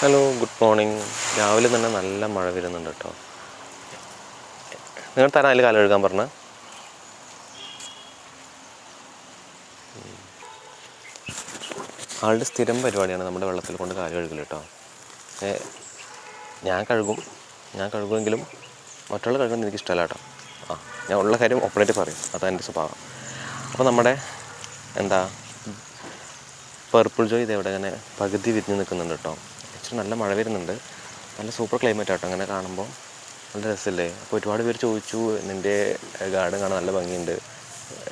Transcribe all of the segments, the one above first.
Hello good morning രാവിലെ തന്നെ നല്ല മഴ വരുന്നുണ്ട് കേട്ടോ. നിങ്ങൾ തരാൻ അതിൽ കാലം എഴുതാൻ പറഞ്ഞ? ആളുടെ സ്ഥിരം പരിപാടിയാണ് നമ്മുടെ വെള്ളത്തിൽ കൊണ്ട് കാൽ കഴുകൽ കേട്ടോ. ഞാൻ കഴുകും. ഞാൻ കഴുകുമെങ്കിലും മറ്റുള്ള കഴുകുന്നത് എനിക്ക് ഇഷ്ടമല്ല കേട്ടോ. ആ ഞാൻ ഉള്ള കാര്യം ഓപ്പറേറ്റ് പറയും. അതാണ് എന്റെ സ്വഭാവം. അപ്പോൾ നമ്മുടെ എന്താ പർപ്പിൾ ജോയ് ഇതെവിടെ ഇങ്ങനെ പകുതി വിരിഞ്ഞ് നിൽക്കുന്നുണ്ട് കേട്ടോ. ഇച്ചിരി നല്ല മഴ വരുന്നുണ്ട്. നല്ല സൂപ്പർ ക്ലൈമറ്റ് ആട്ടോ അങ്ങനെ കാണുമ്പോൾ നല്ല രസമല്ലേ അപ്പോൾ ഒരുപാട് പേര് ചോദിച്ചു നിന്റെ ഗാർഡൻ കാണാൻ നല്ല ഭംഗിയുണ്ട്.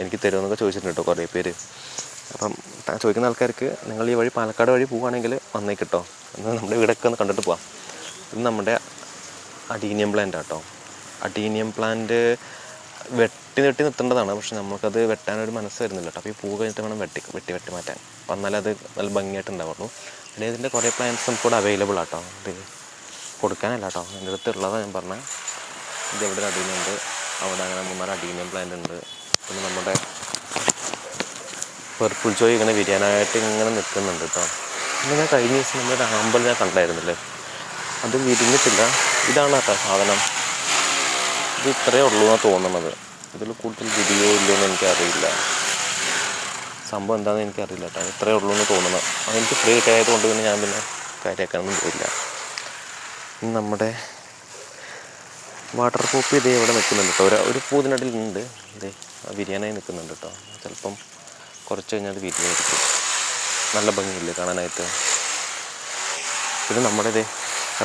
എനിക്ക് തരുമെന്നൊക്കെ ചോദിച്ചിട്ടുണ്ട് കേട്ടോ കുറേ പേര്. അപ്പം ചോദിക്കുന്ന ആൾക്കാർക്ക് നിങ്ങൾ ഈ വഴി പാലക്കാട് വഴി പോവുകയാണെങ്കിൽ വന്നേക്ക് കേട്ടോ എന്നാൽ നമ്മുടെ വീടൊക്കെ ഒന്ന് കണ്ടിട്ട് പോവാം. ഇത് നമ്മുടെ അഡീനിയം പ്ലാന്റ് ആട്ടോ. അഡീനിയം പ്ലാന്റ് വെട്ടി വെട്ടി നിർത്തേണ്ടതാണ്. പക്ഷെ നമുക്കത് വെട്ടാനൊരു മനസ്സ് വരുന്നില്ല കേട്ടോ അപ്പോൾ ഈ പൂ കഴിഞ്ഞിട്ട് വേണം വെട്ടി വെട്ടി വെട്ടി മാറ്റാൻ. അത് നല്ല ഭംഗിയായിട്ട് ഉണ്ടാവുള്ളൂ. പിന്നെ ഇതിന്റെ കുറേ പ്ലാന്റ്സ് നമുക്ക് ഇവിടെ അവൈലബിൾ ആട്ടോ. ഇത് കൊടുക്കാനല്ല കേട്ടോ എന്റെ അടുത്ത് ഉള്ളതാണ് ഞാൻ പറഞ്ഞത് ഇത് എവിടെ ഒരു അവിടെ അങ്ങനെ മൂന്നാൽ അഡീനിയം പ്ലാന്റ് ഉണ്ട്. പിന്നെ നമ്മുടെ പെർപ്പിൾ ചോയ് ഇങ്ങനെ വിരിയാനായിട്ട് ഇങ്ങനെ നിൽക്കുന്നുണ്ട് കേട്ടോ. പിന്നെ ഞാൻ കഴിഞ്ഞ ദിവസം നമ്മുടെ ആമ്പൽ ഞാൻ കണ്ടായിരുന്നില്ലേ? അത് വിരിഞ്ഞിട്ടില്ല ഇതാണ് കേട്ടോ സാധനം. ഇത് ഇത്രയേ ഉള്ളൂ എന്നാണ് തോന്നുന്നത് ഇതിൽ കൂടുതൽ വിരിയോ ഇല്ലയോ എന്ന് എനിക്കറിയില്ല. സംഭവം എന്താണെന്ന് എനിക്കറിയില്ല കേട്ടോ. ഇത്രയേ ഉള്ളൂ എന്ന് തോന്നുന്നത് അതെനിക്ക് ഫ്രീ കിട്ടിയത് കൊണ്ട് പിന്നെ ഞാൻ പിന്നെ കാര്യമാക്കാനൊന്നും പോയില്ല. നമ്മുടെ വാട്ടർ പോപ്പി ഇതേ ഇവിടെ നിൽക്കുന്നുണ്ട് കേട്ടോ. ഒരു ഒരു പൂതിനടിയിലുണ്ട് ഇതേ വിരിയാനായി നിൽക്കുന്നുണ്ട് കേട്ടോ. ചിലപ്പം കുറച്ച് കഴിഞ്ഞാൽ അത് നല്ല ഭംഗിയില്ലേ കാണാനായിട്ട്. പിന്നെ നമ്മുടെ ഇതേ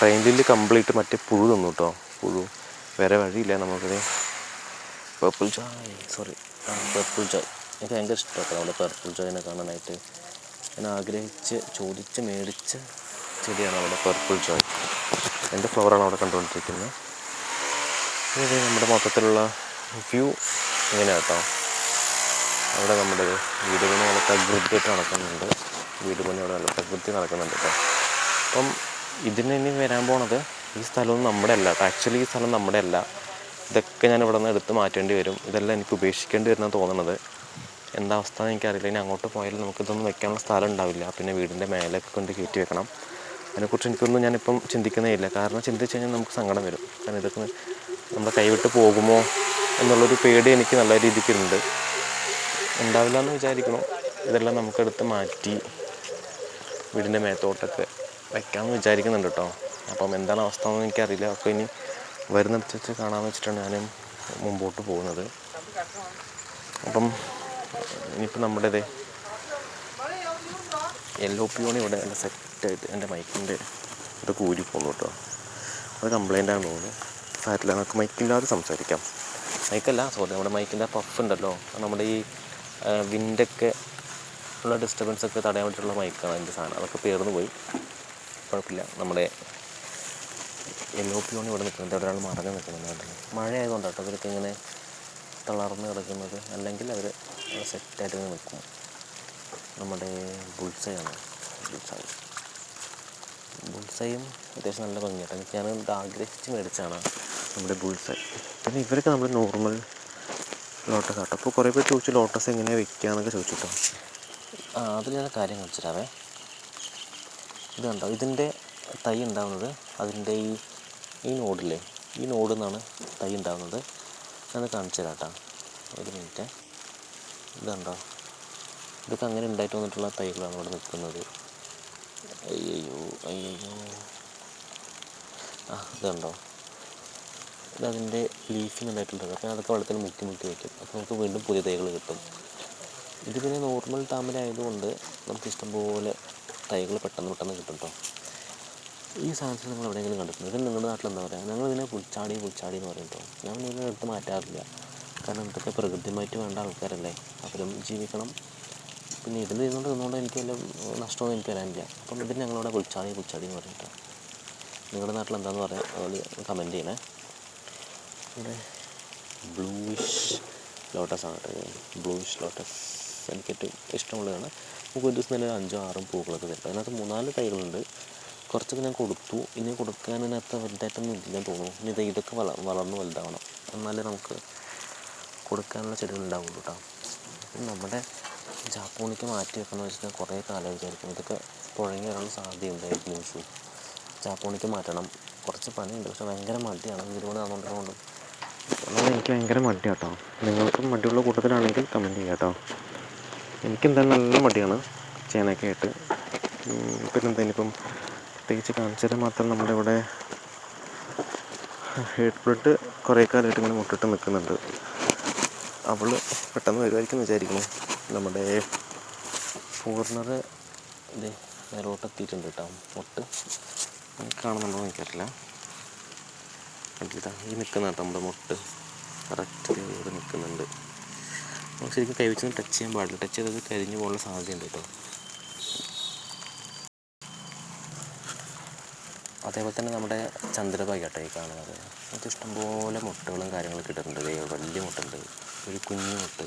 റെയിൻലിൽ കംപ്ലീറ്റ് മറ്റേ പുഴു തന്നു കേട്ടോ. പുഴു. വേറെ വഴിയില്ല നമുക്കിത് പേർപ്പിൾ ചായ. സോറി പേർപ്പിൾ ചായ്. എനിക്ക് ഭയങ്കര ഇഷ്ടമാണ് നമ്മുടെ പെർപ്പിൾ ജോയിനെ കാണാനായിട്ട്. ഞാൻ ആഗ്രഹിച്ച് ചോദിച്ച് മേടിച്ച ചെടിയാണ് നമ്മുടെ പെർപ്പിൾ ജോയ് എന്റെ ഫ്ലവറാണ് അവിടെ കണ്ടുകൊണ്ടിരിക്കുന്നത്. ഇത് നമ്മുടെ മൊത്തത്തിലുള്ള വ്യൂ ഇങ്ങനെയാണ് കേട്ടോ അവിടെ നമ്മുടെ വീട് പണി നല്ല പ്രകൃതിയായിട്ട് നടക്കുന്നുണ്ട്. വീട് പണി അവിടെ നല്ല പ്രകൃതി നടക്കുന്നുണ്ട് കേട്ടോ അപ്പം ഇതിന് ഇനി വരാൻ പോണത് ഈ സ്ഥലമൊന്നും നമ്മുടെ അല്ല കേട്ടോ ആക്ച്വലി ഈ സ്ഥലം നമ്മുടെ അല്ല ഇതൊക്കെ ഞാൻ ഇവിടെ നിന്ന് എടുത്ത് മാറ്റേണ്ടി വരും. ഇതെല്ലാം എനിക്ക് ഉപേക്ഷിക്കേണ്ടി വരുന്ന തോന്നുന്നത് എന്താ അവസ്ഥ എന്ന് എനിക്കറിയില്ല. ഇനി അങ്ങോട്ട് പോയാലും നമുക്കിതൊന്നും വെക്കാനുള്ള സ്ഥലം ഉണ്ടാവില്ല. പിന്നെ വീടിന്റെ മേലൊക്കെ കൊണ്ട് കയറ്റി വെക്കണം. അതിനെക്കുറിച്ച് എനിക്കൊന്നും ഞാനിപ്പം ചിന്തിക്കുന്നേ ഇല്ല കാരണം ചിന്തിച്ച് കഴിഞ്ഞാൽ നമുക്ക് സങ്കടം വരും. കാരണം ഇതൊക്കെ നമ്മുടെ കൈവിട്ട് പോകുമോ എന്നുള്ളൊരു പേടി എനിക്ക് നല്ല രീതിക്കുണ്ട്. ഉണ്ടാവില്ല എന്ന് വിചാരിക്കണം ഇതെല്ലാം നമുക്കെടുത്ത് മാറ്റി വീടിന്റെ മേത്തോട്ടൊക്കെ വെക്കാമെന്ന് വിചാരിക്കുന്നുണ്ട് കേട്ടോ. അപ്പം എന്താണ് അവസ്ഥ എന്ന് എനിക്കറിയില്ല. അപ്പോൾ ഇനി വരുന്നിടത്ത് വെച്ച് കാണാമെന്ന് വെച്ചിട്ടാണ് ഞാനും മുമ്പോട്ട് പോകുന്നത്. അപ്പം ഇനിയിപ്പോൾ നമ്മുടെ ഇതേ യെല്ലോ പിയോണി ഇവിടെ നല്ല സെറ്റായിട്ട് എന്റെ മൈക്കിന്റെ ഇത് കൂരി പോകുന്നു കേട്ടോ. അത് കംപ്ലൈന്റ് ആണ് തോന്നുന്നു. സാറ്റില്ല നമുക്ക് മൈക്കില്ലാതെ സംസാരിക്കാം. മൈക്കല്ല സോറി നമ്മുടെ മൈക്കിന്റെ പഫ് ഉണ്ടല്ലോ. നമ്മുടെ ഈ വിൻഡൊക്കെ ഉള്ള ഡിസ്റ്റർബൻസ് ഒക്കെ തടയാൻ വേണ്ടിയിട്ടുള്ള മൈക്കാണ് അതിന്റെ സാധനം. അതൊക്കെ പേർന്ന് പോയി. കുഴപ്പമില്ല. നമ്മുടെ യെല്ലോ പിയോണി ഇവിടെ നിൽക്കുന്നുണ്ട്. അവിടെ ഒരാൾ മറഞ്ഞു നിൽക്കുന്നുണ്ട്? മഴ ആയതുകൊണ്ടാട്ടോ അവരൊക്കെ ഇങ്ങനെ തളർന്ന് കിടക്കുന്നത് അല്ലെങ്കിൽ അവർ സെറ്റായിട്ട് നിൽക്കും. നമ്മുടെ ബുൾസയാണ്. ബുൾസായി ബുൾസയും അത്യാവശ്യം നല്ല ഭംഗിയാട്ടോ. എനിക്ക് ഞാൻ ഇത് ആഗ്രഹിച്ച് മേടിച്ചാണ് നമ്മുടെ ബുൾസായി പിന്നെ ഇവരൊക്കെ നമ്മൾ നോർമൽ ലോട്ടസ് ആട്ടോ. അപ്പോൾ കുറേ പേര് ചോദിച്ചു ലോട്ടസ് എങ്ങനെയാണ് വെക്കുക എന്നൊക്കെ ചോദിച്ചിട്ടോ. ആ അതിൽ ഞാൻ കാര്യം കാണിച്ചിട്ടാവേ ഇത് കണ്ടോ? ഇതിന്റെ തൈ ഉണ്ടാവുന്നത് അതിന്റെ ഈ ഈ നോഡില്ലേ? ഈ നോഡിൽ നിന്നാണ് തൈ ഉണ്ടാവുന്നത്. ഞാൻ കാണിച്ചു തരാം കേട്ടോ ഒരു മിനിറ്റ്. ഇതുണ്ടോ? ഇതൊക്കെ അങ്ങനെ ഉണ്ടായിട്ട് വന്നിട്ടുള്ള തൈകളാണ് ഇവിടെ നിൽക്കുന്നത്. അയ്യോ അയ്യോ ആ ഇതുണ്ടോ? കണ്ടോ ഇത് അതിന്റെ ലീഫിന് ഉണ്ടായിട്ടുള്ളത് അപ്പോൾ അതൊക്കെ വെള്ളത്തിൽ മുക്കി മുക്കി വയ്ക്കും അപ്പോൾ നമുക്ക് വീണ്ടും പുതിയ തൈകൾ കിട്ടും. ഇത് പിന്നെ നോർമൽ താമര ആയതുകൊണ്ട് നമുക്ക് ഇഷ്ടംപോലെ തൈകൾ പെട്ടെന്ന് പെട്ടെന്ന് കിട്ടും കേട്ടോ ഈ സാധനത്തിൽ നമ്മൾ എവിടെയെങ്കിലും കണ്ടിട്ടുണ്ട് ഇത് നിങ്ങളുടെ നാട്ടിൽ എന്താ പറയുക ഞങ്ങൾ ഇതിനെ പുൽച്ചാടി പുൽച്ചാടി എന്ന് പറയും കേട്ടോ. ഞാൻ ഇതിനെ എടുത്ത് മാറ്റാറില്ല. കാരണം ഇതൊക്കെ പ്രകൃതിയുമായിട്ട് വേണ്ട ആൾക്കാരല്ലേ. അവരും ജീവിക്കണം. പിന്നെ ഇതിൽ നിന്നുകൊണ്ട് നിന്നുകൊണ്ട് എനിക്ക് വല്ല നഷ്ടമൊന്നും എനിക്ക് വരാനില്ല. അപ്പം ഇതിന് ഞങ്ങളിവിടെ പുൽച്ചാടി പുൽച്ചാടി എന്ന് പറയും കേട്ടോ. നിങ്ങളുടെ നാട്ടിൽ എന്താന്ന് പറയാം? അതുപോലെ കമന്റ് ചെയ്യണേ. ഇവിടെ ബ്ലൂയിഷ് ലോട്ടസ് ആണ് കേട്ടോ ബ്ലൂയിഷ് ലോട്ടസ്. എനിക്ക് ഏറ്റവും ഇഷ്ടമുള്ളതാണ്. നമുക്ക് ഒരു ദിവസം തന്നെ അഞ്ചോ ആറും പൂക്കളൊക്കെ തരും. അതിനകത്ത് മൂന്നാൽ തൈകളുണ്ട്. കുറച്ചൊക്കെ ഞാൻ കൊടുത്തു. ഇനി കൊടുക്കാനതിനകത്ത് വലുതായിട്ടൊന്നും ഇല്ലെന്ന് തോന്നുന്നു. ഇനി ഇത് ഇതൊക്കെ വള വളർന്ന് വലുതാവണം. എന്നാലേ നമുക്ക് കൊടുക്കാനുള്ള ചെടികൾ ഉണ്ടാവുള്ളൂ കേട്ടോ നമ്മുടെ ജാപ്പൂണിക്ക് മാറ്റി വെക്കണമെന്ന് വെച്ചാൽ കുറേ കാലം വിചാരിക്കും ഇതൊക്കെ പുഴങ്ങി വരാനുള്ള സാധ്യതയുണ്ട് ബ്ലൂ ഷൂ ചാപ്പോണിക്ക് മാറ്റണം. കുറച്ച് പണിയുണ്ട്. പക്ഷെ ഭയങ്കര മടിയാണ്. വീട് പണി നടന്നുകൊണ്ടിരുന്നതുകൊണ്ടും എന്നാൽ എനിക്ക് ഭയങ്കര മടി കേട്ടോ നിങ്ങൾക്കും മടിയുള്ള കൂട്ടത്തിലാണെങ്കിൽ കമന്റ് ചെയ്യാം കേട്ടോ എനിക്കെന്തായാലും നല്ല മടിയാണ്. ചേനയൊക്കെ ആയിട്ട്. പിന്നെന്തായാലും ഇപ്പം പ്രത്യേകിച്ച് കാണിച്ചാൽ മാത്രം നമ്മുടെ ഇവിടെ ഹെഡ് ബ്ലഡ് കുറേ കാലമായിട്ട് ഇങ്ങനെ മുട്ടിട്ട് നിൽക്കുന്നുണ്ട്. അവൾ പെട്ടെന്ന് വരുമായിരിക്കും വിചാരിക്കുന്നു. നമ്മുടെ ഫോറിനർ ഇത് മേലോട്ട് എത്തിയിട്ടുണ്ട് കേട്ടോ. മുട്ട് കാണുന്നുണ്ടോ എന്ന് എനിക്കറിയില്ല കണ്ടില്ല ഈ നിൽക്കുന്ന കേട്ടോ നമ്മുടെ മുട്ട്. കറക്റ്റ് ഇവിടെ നിൽക്കുന്നുണ്ട്. നമുക്ക് ശരിക്കും കൈവച്ച് ടച്ച് ചെയ്യാൻ പാടില്ല. ടച്ച് ചെയ്തത് കരിഞ്ഞു പോകാനുള്ള സാധ്യതയുണ്ട് കേട്ടോ. അതേപോലെ തന്നെ നമ്മുടെ ചന്ദ്രഭാഗ കേട്ടോ ഈ കാണുന്നത്. നമുക്ക് ഇഷ്ടംപോലെ മുട്ടകളും കാര്യങ്ങളും ഇട്ടിട്ടുണ്ട് വലിയ മുട്ടുണ്ട് ഒരു കുഞ്ഞു മുട്ട്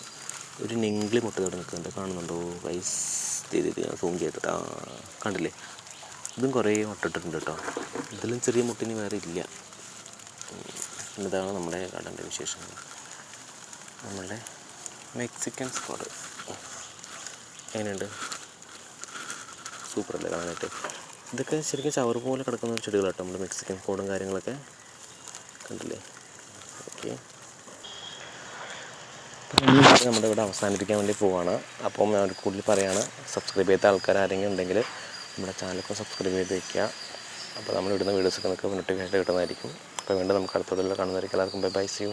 ഒരു നെങ്കിളി മുട്ട ഇവിടെ നിൽക്കുന്നുണ്ട്. കാണുന്നുണ്ടോ? വൈസ് ചെയ്തിട്ട് ഞാൻ സൂം ചെയ്തിട്ട്. ആ കണ്ടില്ലേ? ഇതും കുറേ മുട്ട ഇട്ടിട്ടുണ്ട് കേട്ടോ. ഇതിലും ചെറിയ മുട്ടിന് വേറെ ഇല്ല. ഇതാണ് നമ്മുടെ കടന്റെ വിശേഷങ്ങൾ. നമ്മളുടെ മെക്സിക്കൻ സ്ക്വാഡ്. എങ്ങനെയുണ്ട്? സൂപ്പർ അല്ലേ കാണാനായിട്ട്? ഇതൊക്കെ ശരിക്കും ചവർ പോലെ കിടക്കുന്ന ചെടികളാട്ടോ നമ്മുടെ മെക്സിക്കൻ കോടും കാര്യങ്ങളൊക്കെ. കണ്ടില്ലേ? ഓക്കെ. നമ്മുടെ ഇവിടെ അവസാനിപ്പിക്കാൻ വേണ്ടി പോവാണ്. അപ്പം ഞാൻ കൂടുതൽ പറയാണ്. സബ്സ്ക്രൈബ് ചെയ്ത ആൾക്കാർ ആരെങ്കിലും ഉണ്ടെങ്കിൽ നമ്മുടെ ചാനലൊക്കെ സബ്സ്ക്രൈബ് ചെയ്ത് വയ്ക്കുക അപ്പോൾ നമ്മൾ ഇടുന്ന വീഡിയോസൊക്കെ നിങ്ങൾക്ക് നോട്ടിഫിക്കേഷൻ കിട്ടുന്നതായിരിക്കും. അപ്പോൾ വീണ്ടും നമുക്ക് അടുത്തോടെ കാണുന്നതായിരിക്കും. എല്ലാവർക്കും ബൈ ബൈ സി യു